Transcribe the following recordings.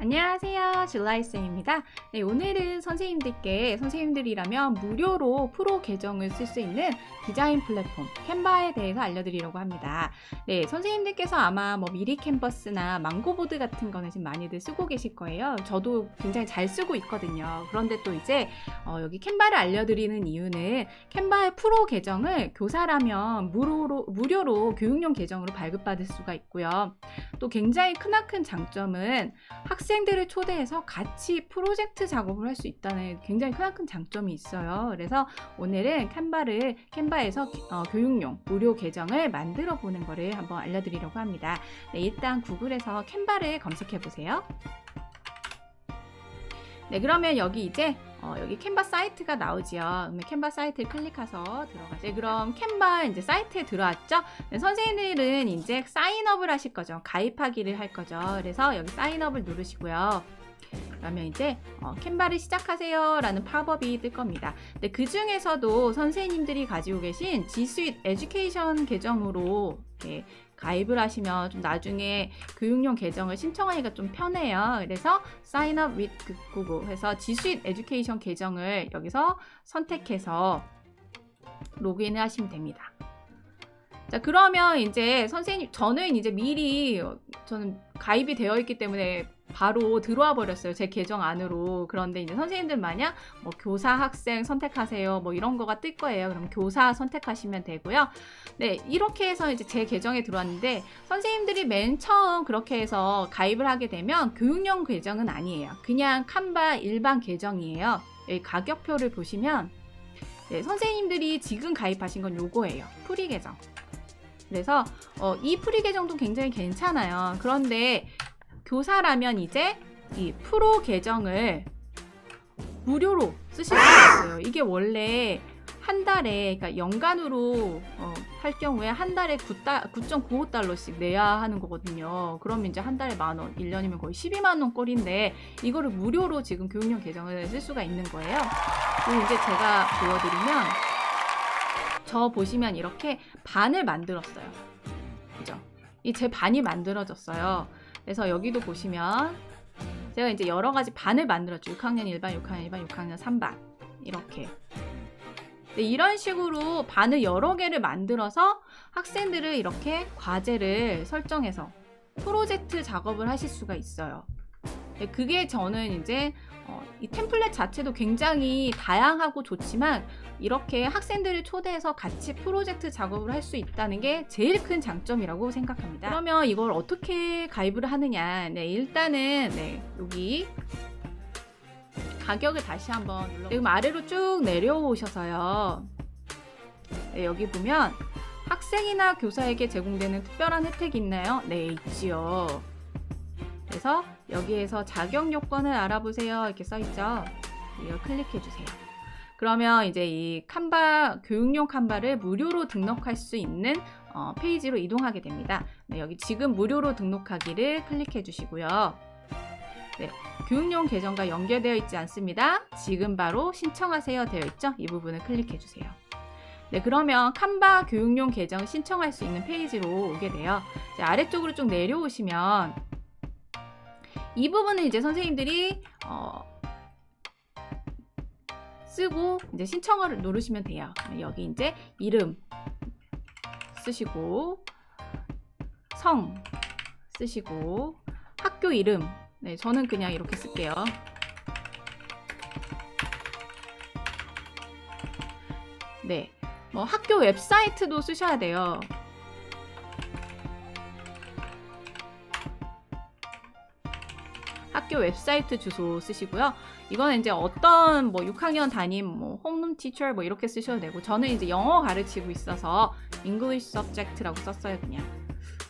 안녕하세요. 줄라이쌤입니다. 네, 오늘은 선생님들께 선생님들이라면 무료로 프로 계정을 쓸 수 있는 디자인 플랫폼 캔바에 대해서 알려드리려고 합니다. 네, 선생님들께서 아마 뭐 미리 캔버스나 망고보드 같은 거는 지금 많이들 쓰고 계실 거예요. 저도 굉장히 잘 쓰고 있거든요. 그런데 또 이제 어, 여기 캔바를 알려드리는 이유는 캔바의 프로 계정을 교사라면 무료로, 무료로 교육용 계정으로 발급받을 수가 있고요. 또 굉장히 크나큰 장점은 학생 들을 초대해서 같이 프로젝트 작업을 할 수 있다는 굉장히 크나큰 장점이 있어요. 그래서 오늘은 캔바를 캔바에서 어, 교육용 무료 계정을 만들어 보는 거를 한번 알려드리려고 합니다. 네, 일단 구글에서 캔바를 검색해 보세요. 네, 그러면 여기 이제 어, 여기 캔바 사이트가 나오지요. 그러면 캔바 사이트를 클릭해서 들어가죠. 네, 그럼 캔바 이제 사이트에 들어왔죠. 네, 선생님들은 이제 사인업을 하실 거죠. 가입하기를 할 거죠. 그래서 여기 사인업을 누르시고요. 그러면 이제 어, 캔바를 시작하세요 라는 팝업이 뜰 겁니다. 근데 그 중에서도 선생님들이 가지고 계신 G Suite 에듀케이션 계정으로 이렇게 가입을 하시면 좀 나중에 교육용 계정을 신청하기가 좀 편해요. 그래서 Sign up with Google 해서 Suite 에듀케이션 계정을 여기서 선택해서 로그인을 하시면 됩니다. 자, 그러면 이제 선생님, 저는 이제 미리, 어, 저는 가입이 되어 있기 때문에 바로 들어와 버렸어요. 제 계정 안으로. 그런데 이제 선생님들 만약 뭐 교사, 학생 선택하세요. 뭐 이런 거가 뜰 거예요. 그럼 교사 선택하시면 되고요. 네, 이렇게 해서 이제 제 계정에 들어왔는데 선생님들이 맨 처음 그렇게 해서 가입을 하게 되면 교육용 계정은 아니에요. 그냥 칸바 일반 계정이에요. 여기 가격표를 보시면 네, 선생님들이 지금 가입하신 건 요거예요. 프리 계정. 그래서 어, 이 프리 계정도 굉장히 괜찮아요. 그런데 교사라면 이제 이 프로 계정을 무료로 쓰실 수 있어요. 이게 원래 한 달에, 그러니까 연간으로 어, 할 경우에 한 달에 9.95달러씩 내야 하는 거거든요. 그러면 이제 한 달에 만 원, 1년이면 거의 12만 원 꼴인데 이거를 무료로 지금 교육용 계정을 쓸 수가 있는 거예요. 그리고 이제 제가 보여드리면 저 보시면 이렇게 반을 만들었어요. 그죠? 이 제 반이 만들어졌어요. 그래서 여기도 보시면 제가 이제 여러 가지 반을 만들었죠. 6학년 1반, 6학년 1반, 6학년 3반. 이렇게. 네, 이런 식으로 반을 여러 개를 만들어서 학생들을 이렇게 과제를 설정해서 프로젝트 작업을 하실 수가 있어요. 네, 그게 저는 이제 어, 이 템플릿 자체도 굉장히 다양하고 좋지만 이렇게 학생들을 초대해서 같이 프로젝트 작업을 할 수 있다는 게 제일 큰 장점이라고 생각합니다. 그러면 이걸 어떻게 가입을 하느냐? 네, 일단은 네, 여기 가격을 다시 한번 눌러. 지금 아래로 쭉 내려오셔서요. 네, 여기 보면 학생이나 교사에게 제공되는 특별한 혜택이 있나요? 네, 있지요. 그래서 여기에서 자격 요건을 알아보세요. 이렇게 써 있죠. 이걸 클릭해 주세요. 그러면 이제 이 칸바 교육용 칸바를 무료로 등록할 수 있는 어, 페이지로 이동하게 됩니다. 네, 여기 지금 무료로 등록하기를 클릭해 주시고요. 네, 교육용 계정과 연결되어 있지 않습니다. 지금 바로 신청하세요 되어 있죠? 이 부분을 클릭해 주세요. 네, 그러면 칸바 교육용 계정 신청할 수 있는 페이지로 오게 돼요. 아래쪽으로 좀 내려오시면 이 부분은 이제 선생님들이 어, 쓰고 이제 신청을 누르시면 돼요. 여기 이제 이름 쓰시고 성 쓰시고 학교 이름 네, 저는 그냥 이렇게 쓸게요. 네, 뭐 학교 웹사이트도 쓰셔야 돼요. 학교 웹사이트 주소 쓰시고요. 이거는 이제 어떤 뭐 6학년 담임 뭐 홈룸 티처 뭐 이렇게 쓰셔도 되고 저는 이제 영어 가르치고 있어서 English subject라고 썼어요 그냥.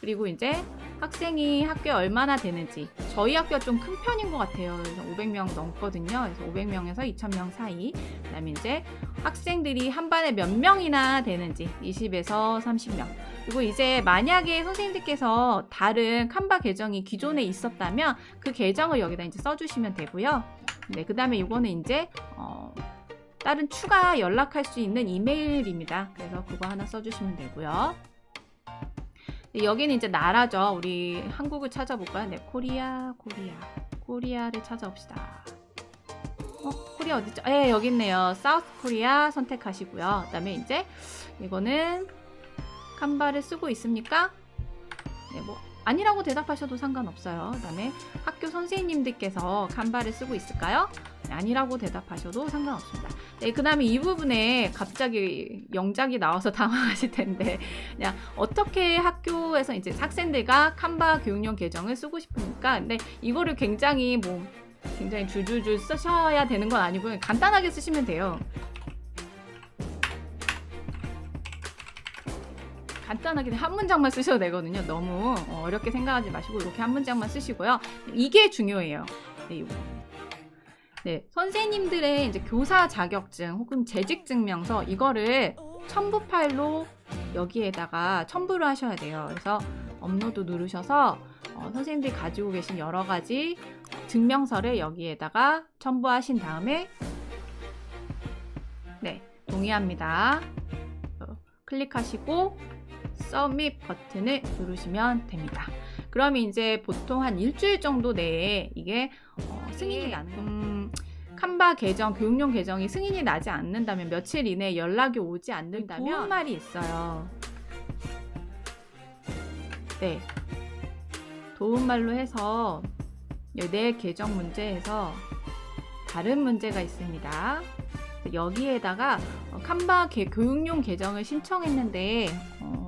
그리고 이제 학생이 학교에 얼마나 되는지 저희 학교가 좀 큰 편인 것 같아요. 그래서 500명 넘거든요. 그래서 500명에서 2,000명 사이. 그다음에 이제 학생들이 한 반에 몇 명이나 되는지 20에서 30명. 그리고 이제 만약에 선생님들께서 다른 칸바 계정이 기존에 있었다면 그 계정을 여기다 이제 써주시면 되고요. 네, 그 다음에 이거는 이제 어, 다른 추가 연락할 수 있는 이메일입니다. 그래서 그거 하나 써주시면 되고요. 네, 여기는 이제 나라죠. 우리 한국을 찾아볼까요? 네, 코리아, 코리아, 코리아를 찾아옵시다. 어, 코리아 어디죠? 예, 여기 있네요. 사우스 코리아 선택하시고요. 그 다음에 이제 이거는 칸바를 쓰고 있습니까? 네, 뭐 아니라고 대답하셔도 상관없어요. 그 다음에 학교 선생님들께서 칸바를 쓰고 있을까요? 네, 아니라고 대답하셔도 상관없습니다. 네, 그 다음에 이 부분에 갑자기 영작이 나와서 당황하실 텐데 그냥 어떻게 학교에서 이제 학생들과 칸바 교육용 계정을 쓰고 싶습니까? 근데 이거를 굉장히 뭐 굉장히 줄줄줄 쓰셔야 되는 건 아니고요. 간단하게 쓰시면 돼요. 간단하게 한 문장만 쓰셔도 되거든요. 너무 어렵게 생각하지 마시고 이렇게 한 문장만 쓰시고요. 이게 중요해요. 네, 이거. 네, 선생님들의 이제 교사 자격증 혹은 재직 증명서 이거를 첨부 파일로 여기에다가 첨부를 하셔야 돼요. 그래서 업로드 누르셔서 어, 선생님들이 가지고 계신 여러 가지 증명서를 여기에다가 첨부하신 다음에 네, 동의합니다. 어, 클릭하시고 서밋 버튼을 누르시면 됩니다. 그러면 이제 보통 한 일주일 정도 내에 이게 어, 승인이 나는 음, 칸바 계정, 교육용 계정이 승인이 나지 않는다면 며칠 이내에 연락이 오지 않는다면 도움 말이 있어요. 네. 도움말로 해서 내 계정 문제에서 다른 문제가 있습니다. 여기에다가 어, 칸바 개- 교육용 계정을 신청했는데 어,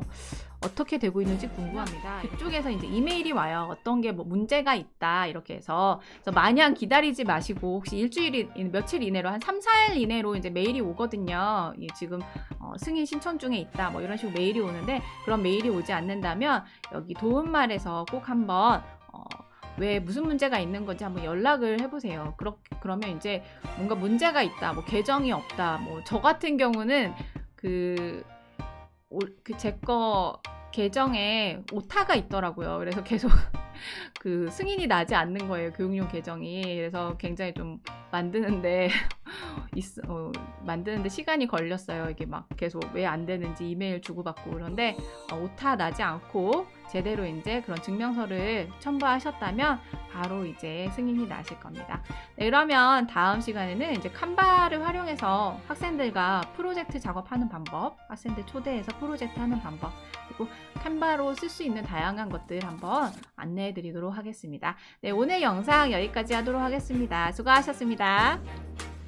어떻게 되고 있는지 궁금합니다. 그쪽에서 이제 이메일이 와요. 어떤 게 뭐 문제가 있다 이렇게 해서 마냥 기다리지 마시고 혹시 일주일 이 며칠 이내로 한 3, 4일 이내로 이제 메일이 오거든요. 이 지금 어, 승인 신청 중에 있다 뭐 이런 식으로 메일이 오는데 그런 메일이 오지 않는다면 여기 도움말에서 꼭 한번 어, 왜 무슨 문제가 있는 건지 한번 연락을 해보세요. 그렇, 그러면 이제 뭔가 문제가 있다, 뭐 계정이 없다, 뭐 저 같은 경우는 그, 그제거 계정에 오타가 있더라고요. 그래서 계속 그 승인이 나지 않는 거예요. 교육용 계정이. 그래서 굉장히 좀 만드는데 있, 어, 만드는데 시간이 걸렸어요. 이게 막 계속 왜 안 되는지 이메일 주고받고 그런데 어, 오타 나지 않고 제대로 이제 그런 증명서를 첨부하셨다면 바로 이제 승인이 나실 겁니다. 네, 그러면 다음 시간에는 이제 칸바를 활용해서 학생들과 프로젝트 작업하는 방법, 학생들 초대해서 프로젝트 하는 방법, 그리고 칸바로 쓸 수 있는 다양한 것들 한번 안내해 드리도록 하겠습니다. 네, 오늘 영상 여기까지 하도록 하겠습니다. 수고하셨습니다.